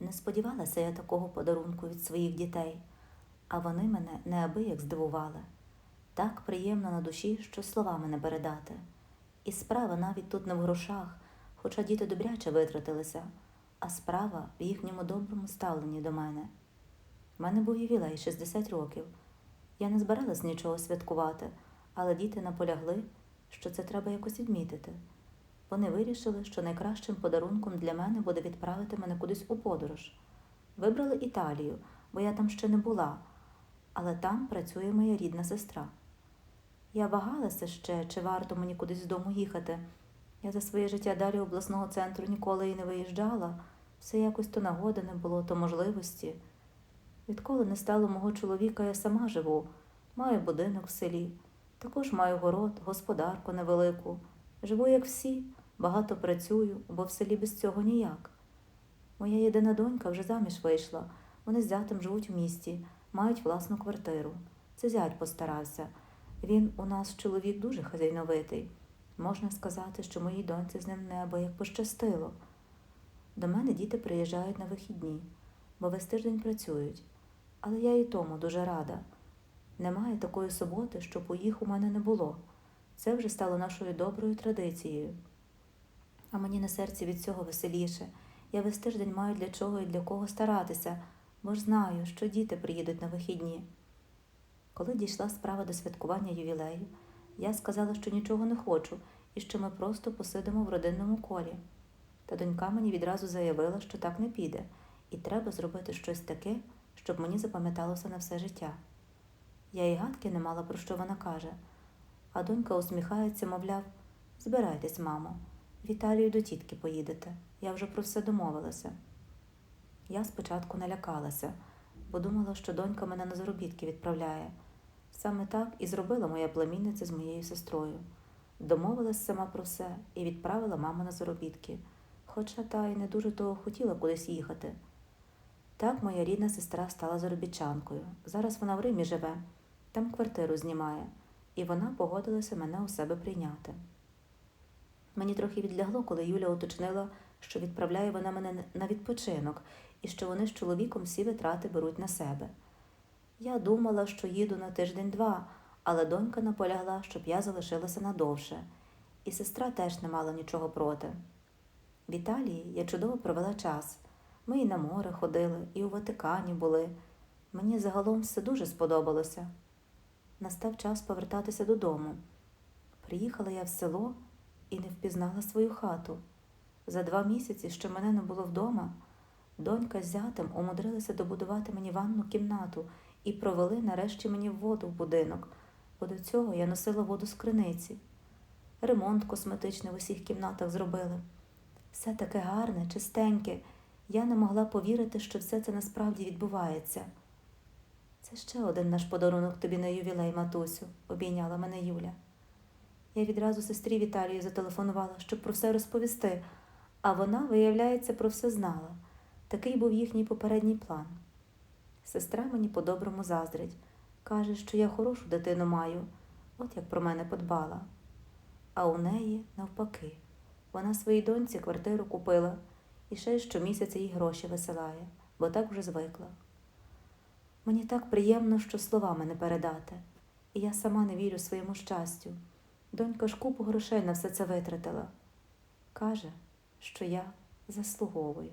Не сподівалася я такого подарунку від своїх дітей, а вони мене неабияк здивували. Так приємно на душі, що словами не передати. І справа навіть тут не в грошах, хоча діти добряче витратилися, а справа в їхньому доброму ставленні до мене. У мене був ювілей 60 років. Я не збиралась нічого святкувати, але діти наполягли, що це треба якось відмітити. Вони вирішили, що найкращим подарунком для мене буде відправити мене кудись у подорож. Вибрали Італію, бо я там ще не була, але там працює моя рідна сестра. Я вагалася ще, чи варто мені кудись з дому їхати. Я за своє життя далі обласного центру ніколи і не виїжджала, все якось то нагоди не було, то можливості. Відколи не стало мого чоловіка, я сама живу, маю будинок в селі, також маю город, господарку невелику. Живу, як всі, багато працюю, бо в селі без цього ніяк. Моя єдина донька вже заміж вийшла. Вони з зятем живуть в місті, мають власну квартиру. Це зять постарався. Він у нас чоловік дуже хазяйновитий. Можна сказати, що моїй доньці з ним небо як пощастило. До мене діти приїжджають на вихідні, бо весь тиждень працюють. Але я і тому дуже рада. Немає такої суботи, щоб у їх у мене не було. Це вже стало нашою доброю традицією. А мені на серці від цього веселіше. Я весь тиждень маю для чого і для кого старатися, бо ж знаю, що діти приїдуть на вихідні. Коли дійшла справа до святкування ювілею, я сказала, що нічого не хочу і що ми просто посидимо в родинному колі. Та донька мені відразу заявила, що так не піде, і треба зробити щось таке, щоб мені запам'яталося на все життя. Я і гадки не мала, про що вона каже, а донька усміхається, мовляв, збирайтесь, мамо, в Італію до тітки поїдете. Я вже про все домовилася. Я спочатку налякалася, бо думала, що донька мене на заробітки відправляє. Саме так і зробила моя племінниця з моєю сестрою. Домовилась сама про все і відправила маму на заробітки, хоча та й не дуже того хотіла кудись їхати. Так моя рідна сестра стала заробітчанкою. Зараз вона в Римі живе, там квартиру знімає, і вона погодилася мене у себе прийняти. Мені трохи відлягло, коли Юля уточнила, що відправляє вона мене на відпочинок і що вони з чоловіком всі витрати беруть на себе. Я думала, що їду на тиждень-два, але донька наполягла, щоб я залишилася надовше, і сестра теж не мала нічого проти. В Італії я чудово провела час. Ми і на море ходили, і у Ватикані були. Мені загалом все дуже сподобалося. Настав час повертатися додому. Приїхала я в село і не впізнала свою хату. За два місяці, що мене не було вдома, донька з зятем умудрилися добудувати мені ванну кімнату і провели нарешті мені воду в будинок, бо до цього я носила воду з криниці. Ремонт косметичний в усіх кімнатах зробили. Все таке гарне, чистеньке. Я не могла повірити, що все це насправді відбувається. Це ще один наш подарунок тобі на ювілей, матусю, обійняла мене Юля. Я відразу сестрі Віталії зателефонувала, щоб про все розповісти, а вона, виявляється, про все знала. Такий був їхній попередній план. Сестра мені по-доброму заздрить, каже, що я хорошу дитину маю, от як про мене подбала. А у неї навпаки. Вона своїй доньці квартиру купила і ще щомісяця їй гроші висилає, бо так вже звикла. Мені так приємно, що словами не передати, і я сама не вірю своєму щастю. Донька ж купу грошей на все це витратила. Каже, що я заслуговую.